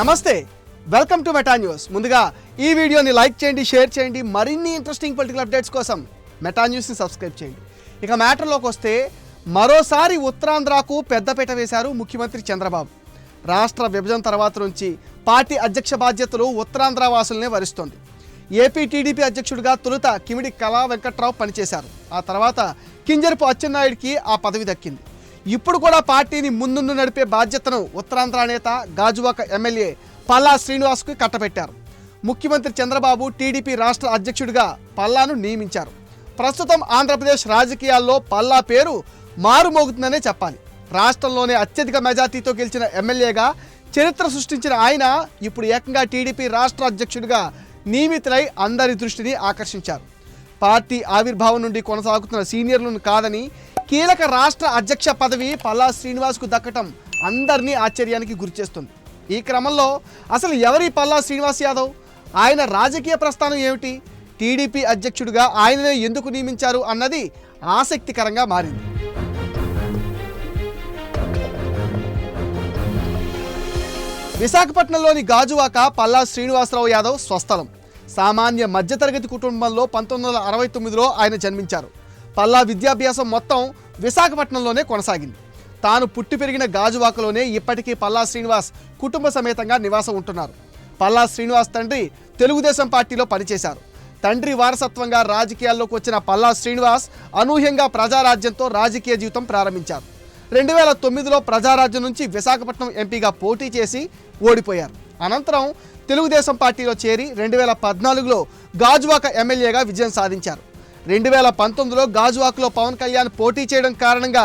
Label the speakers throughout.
Speaker 1: నమస్తే. Welcome to meta news ముందుగా ఈ వీడియోని లైక్ చేయండి షేర్ చేయండి. మరిన్ని ఇంట్రెస్టింగ్ పొలిటికల్ అప్డేట్స్ కోసం మెటా న్యూస్ని సబ్స్క్రైబ్ చేయండి. ఇక మ్యాటర్లోకి వస్తే మరోసారి ఉత్తరాంధ్రకు పెద్దపీట వేశారు ముఖ్యమంత్రి చంద్రబాబు. రాష్ట్ర విభజన తర్వాత నుంచి పార్టీ అధ్యక్ష బాధ్యతలు ఉత్తరాంధ్ర వాసులనే వరిస్తోంది. ఏపీ టీడీపీ అధ్యక్షుడిగా తొలుత కిమిడి కళా వెంకట్రావు పనిచేశారు. ఆ తర్వాత కింజరపు అచ్చెన్నాయుడికి ఆ పదవి దక్కింది. ఇప్పుడు కూడా పార్టీని ముందుండి నడిపే బాధ్యతను ఉత్తరాంధ్ర నేత గాజువాక ఎమ్మెల్యే పల్లా శ్రీనివాస్కు కట్టబెట్టారు. ముఖ్యమంత్రి చంద్రబాబు టీడీపీ రాష్ట్ర అధ్యక్షుడిగా పల్లాను నియమించారు. ప్రస్తుతం ఆంధ్రప్రదేశ్ రాజకీయాల్లో పల్లా పేరు మారుమోగుతుందనే చెప్పాలి. రాష్ట్రంలోనే అత్యధిక మెజార్టీతో గెలిచిన ఎమ్మెల్యేగా చరిత్ర సృష్టించిన ఆయన ఇప్పుడు ఏకంగా టీడీపీ రాష్ట్ర అధ్యక్షుడిగా నియమితులై అందరి దృష్టిని ఆకర్షించారు. పార్టీ ఆవిర్భావం నుండి కొనసాగుతున్న సీనియర్లను కాదని కీలక రాష్ట్ర అధ్యక్ష పదవి పల్లా శ్రీనివాస్కు దక్కటం అందరినీ ఆశ్చర్యానికి గురిచేస్తుంది. ఈ క్రమంలో అసలు ఎవరి పల్లా శ్రీనివాస్ యాదవ్? ఆయన రాజకీయ ప్రస్థానం ఏమిటి? టీడీపీ అధ్యక్షుడిగా ఆయననే ఎందుకు నియమించారు అన్నది ఆసక్తికరంగా మారింది. విశాఖపట్నంలోని గాజువాక పల్లా శ్రీనివాసరావు యాదవ్ స్వస్థలం. సామాన్య మధ్యతరగతి కుటుంబంలో పంతొమ్మిది వందల అరవై తొమ్మిదిలో ఆయన జన్మించారు. పల్లా విద్యాభ్యాసం మొత్తం విశాఖపట్నంలోనే కొనసాగింది. తాను పుట్టి పెరిగిన గాజువాకలోనే ఇప్పటికీ పల్లా శ్రీనివాస్ కుటుంబ సమేతంగా నివాసం ఉంటున్నారు. పల్లా శ్రీనివాస్ తండ్రి తెలుగుదేశం పార్టీలో పనిచేశారు. తండ్రి వారసత్వంగా రాజకీయాల్లోకి వచ్చిన పల్లా శ్రీనివాస్ అనూహ్యంగా ప్రజారాజ్యంతో రాజకీయ జీవితం ప్రారంభించారు. రెండు వేల తొమ్మిదిలో ప్రజారాజ్యం నుంచి విశాఖపట్నం ఎంపీగా పోటీ చేసి ఓడిపోయారు. అనంతరం తెలుగుదేశం పార్టీలో చేరి రెండు వేల పద్నాలుగులో గాజువాక ఎమ్మెల్యేగా విజయం సాధించారు. రెండు వేల పంతొమ్మిదిలో గాజువాక్లో పవన్ కళ్యాణ్ పోటీ చేయడం కారణంగా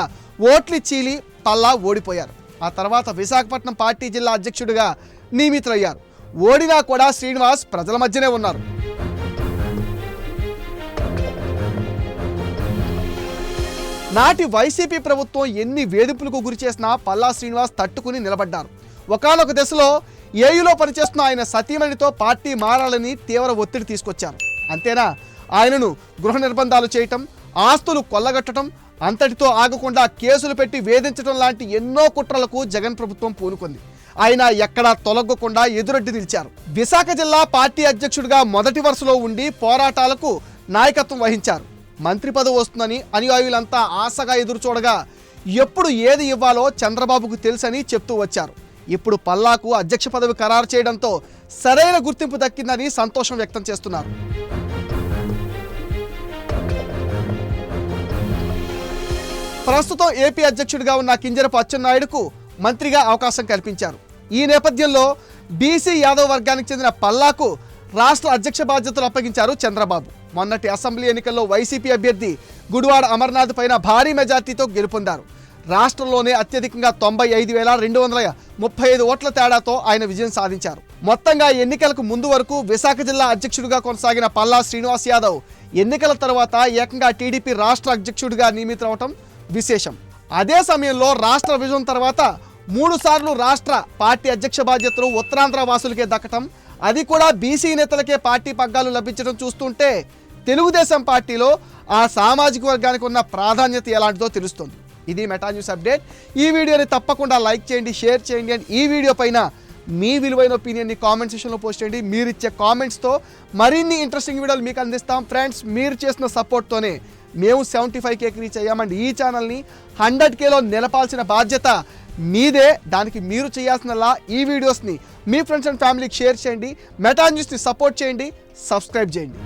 Speaker 1: ఓట్లు చీలి పల్లా ఓడిపోయారు. ఆ తర్వాత విశాఖపట్నం పార్టీ జిల్లా అధ్యక్షుడిగా నియమితులయ్యారు. ఓడినా కూడా శ్రీనివాస్ ప్రజల మధ్యనే ఉన్నారు. నాటి వైసీపీ ప్రభుత్వం ఎన్ని వేధింపులకు గురి చేసినా పల్లా శ్రీనివాస్ తట్టుకుని నిలబడ్డారు. ఒకానొక దశలో ఏయులో పనిచేస్తున్న ఆయన సతీమణితో పార్టీ మారాలని తీవ్ర ఒత్తిడి తీసుకొచ్చారు. అంతేనా? ఆయనను గృహ నిర్బంధాలు చేయటం ఆస్తులు కొల్లగట్టడం అంతటితో ఆగకుండా కేసులు పెట్టి వేధించడం లాంటి ఎన్నో కుట్రలకు జగన్ ప్రభుత్వం పూనుకుంది. ఆయన ఎక్కడా తొలగకుండా ఎదురొడ్డి నిలిచారు. విశాఖ జిల్లా పార్టీ అధ్యక్షుడిగా మొదటి వరుసలో ఉండి పోరాటాలకు నాయకత్వం వహించారు. మంత్రి పదవి వస్తుందని అనుయాయులంతా ఆశగా ఎదురు చూడగా ఎప్పుడు ఏది ఇవ్వాలో చంద్రబాబుకు తెలుసని చెప్తూ వచ్చారు. ఇప్పుడు పల్లాకు అధ్యక్ష పదవి ఖరారు చేయడంతో సరైన గుర్తింపు దక్కిందని సంతోషం వ్యక్తం చేస్తున్నారు. ప్రస్తుతం ఏపీ అధ్యక్షుడిగా ఉన్న కింజరపు అచ్చెన్నాయుడుకు మంత్రిగా అవకాశం కల్పించారు. ఈ నేపథ్యంలో బీసీ యాదవ్ వర్గానికి చెందిన పల్లాకు రాష్ట్ర అధ్యక్ష బాధ్యతలు అప్పగించారు చంద్రబాబు. మొన్నటి అసెంబ్లీ ఎన్నికల్లో వైసీపీ అభ్యర్థి గుడివాడ అమర్నాథ్ పైన భారీ మెజార్టీతో గెలుపొందారు. రాష్ట్రంలోనే అత్యధికంగా తొంభై ఐదు వేల రెండు వందల ముప్పై ఐదు ఓట్ల తేడాతో ఆయన విజయం సాధించారు. మొత్తంగా ఎన్నికలకు ముందు వరకు విశాఖ జిల్లా అధ్యక్షుడిగా కొనసాగిన పల్లా శ్రీనివాస్ యాదవ్ ఎన్నికల తర్వాత ఏకంగా టీడీపీ రాష్ట్ర అధ్యక్షుడిగా నియమితమవటం విశేషం. అదే సమయంలో రాష్ట్ర విభజన తర్వాత మూడు సార్లు రాష్ట్ర పార్టీ అధ్యక్ష బాధ్యతలు ఉత్తరాంధ్ర వాసులకే దక్కటం అది కూడా బీసీ నేతలకే పార్టీ పగ్గాలు లభించడం చూస్తుంటే తెలుగుదేశం పార్టీలో ఆ సామాజిక వర్గానికి ఉన్న ప్రాధాన్యత ఎలాంటిదో తెలుస్తుంది. ఇది మెటా న్యూస్ అప్డేట్. ఈ వీడియోని తప్పకుండా లైక్ చేయండి షేర్ చేయండి అండ్ ఈ వీడియో పైన మీ విలువైన ఒపీనియన్ని కామెంట్ సెక్షన్లో పోస్ట్ చేయండి. మీరు ఇచ్చే కామెంట్స్తో మరిన్ని ఇంట్రెస్టింగ్ వీడియోలు మీకు అందిస్తాం. ఫ్రెండ్స్ మీరు చేసిన సపోర్ట్తోనే మేము సెవెంటీ ఫైవ్ కేకి రీచ్ అయ్యామండి. ఈ ఛానల్ని హండ్రెడ్ కేలో నిలపాల్సిన బాధ్యత మీదే. దానికి మీరు చేయాల్సినలా ఈ వీడియోస్ని మీ ఫ్రెండ్స్ అండ్ ఫ్యామిలీకి షేర్ చేయండి. మెటా న్యూస్ని సపోర్ట్ చేయండి. సబ్స్క్రైబ్ చేయండి.